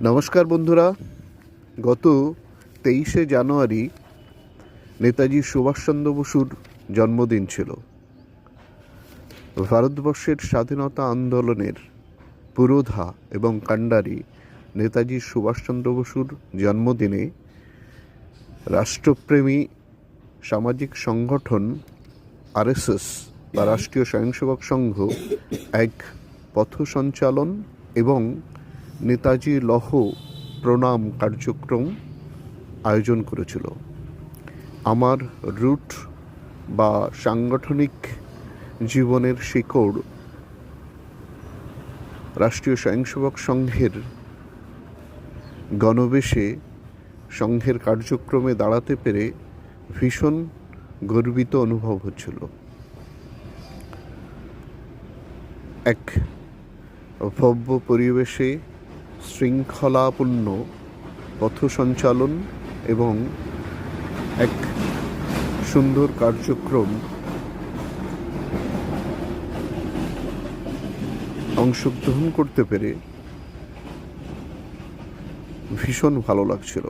নমস্কার বন্ধুরা। গত তেইশে জানুয়ারি নেতাজি সুভাষচন্দ্র বসুর জন্মদিন ছিল। ভারতবর্ষের স্বাধীনতা আন্দোলনের পুরোধা এবং কাণ্ডারি নেতাজি সুভাষচন্দ্র বসুর জন্মদিনে রাষ্ট্রপ্রেমী সামাজিক সংগঠন আরএসএস বা রাষ্ট্রীয় স্বয়ংসেবক সংঘ এক পথ সঞ্চালন এবং নেতাজি লহ প্রণাম কার্যক্রম আয়োজন করেছিল। আমার রুট বা সাংগঠনিক জীবনের শিকড় রাষ্ট্রীয় স্বয়ংসেবক সংঘের গণবেশে সংঘের কার্যক্রমে দাঁড়াতে পেরে ভীষণ গর্বিত অনুভব হচ্ছিল। এক ভব্য পরিবেশে শৃঙ্খলাপূর্ণ পথ সঞ্চালন এবং এক সুন্দর কার্যক্রম অংশগ্রহণ করতে পেরে ভীষণ ভালো লাগছিল।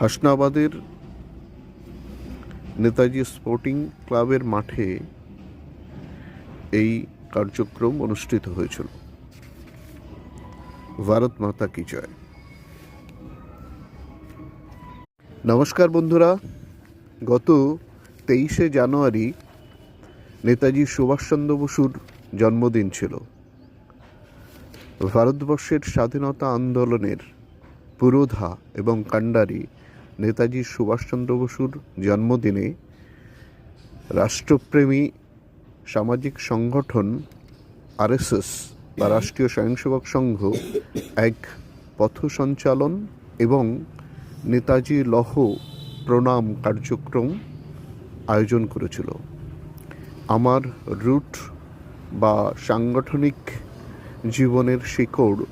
হাসনাবাদের নেতাজি স্পোর্টিং ক্লাবের মাঠে এই কার্যক্রম অনুষ্ঠিত হয়েছিল। ভারত মাতা কি জয়। নমস্কার বন্ধুরা, গত তেইশে জানুয়ারি নেতাজি সুভাষচন্দ্র বসুর জন্মদিন ছিল। ভারতবর্ষের স্বাধীনতা আন্দোলনের পুরোধা এবং কাণ্ডারি নেতাজি সুভাষচন্দ্র বসুর জন্মদিনে রাষ্ট্রপ্রেমী সামাজিক সংগঠন আরএসএস বা রাষ্ট্রীয় স্বয়ংসেবক সংঘ এক পথ সঞ্চালন এবং নেতাজি লহ প্রণাম কার্যক্রম আয়োজন করেছিল। আমার রুট বা সাংগঠনিক জীবনের শিকড়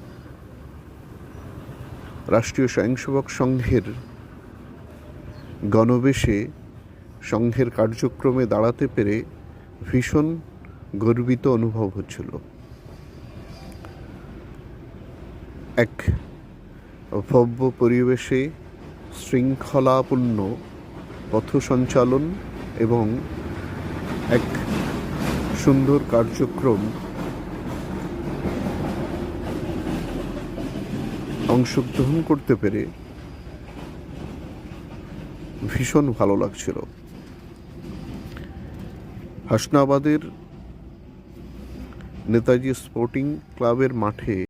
রাষ্ট্রীয় স্বয়ংসেবক সংঘের গণবেশে সংঘের কার্যক্রমে দাঁড়াতে পেরে ভীষণ গর্বিত অনুভব হচ্ছিল। এক ভব্য পরিবেশে শৃঙ্খলাপূর্ণ পথ সঞ্চালন এবং এক সুন্দর কার্যক্রম অংশগ্রহণ করতে পেরে ভীষণ ভালো লাগছিল। হাসনাবাদের নেতাজি স্পোর্টিং ক্লাবের মাঠে